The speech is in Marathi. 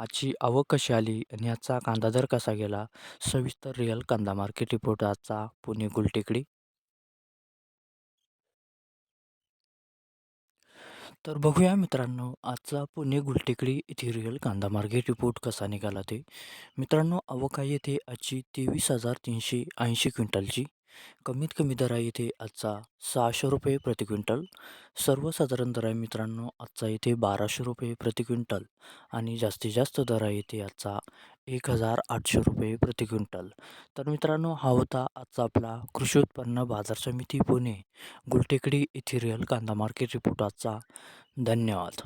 आजची आवक कशी आली आणि आजचा कांदा दर कसा गेला? सविस्तर रिअल कांदा मार्केट रिपोर्ट आजचा पुणे गुलटेकडी. तर बघूया मित्रांनो आजचा पुणे गुलटेकडी येथे रिअल कांदा मार्केट रिपोर्ट कसा निघाला ते. मित्रांनो आवक आहे येथे आजची तेवीस हजार तीनशे ऐंशी क्विंटलची. कमीत कमी दर आहे इथे आजचा सहाशे रुपये प्रति क्विंटल. सर्वसाधारण दर आहे मित्रांनो आजचा इथे बाराशे रुपये प्रति क्विंटल आणि जास्तीत जास्त दर आहे इथे आजचा एक हजार आठशे रुपये प्रति क्विंटल. तर मित्रांनो हा होता आजचा आपला कृषी उत्पन्न बाजार समिती पुणे गुलटेकडी इथिरियल कांदा मार्केट रिपोर्ट आजचा. धन्यवाद.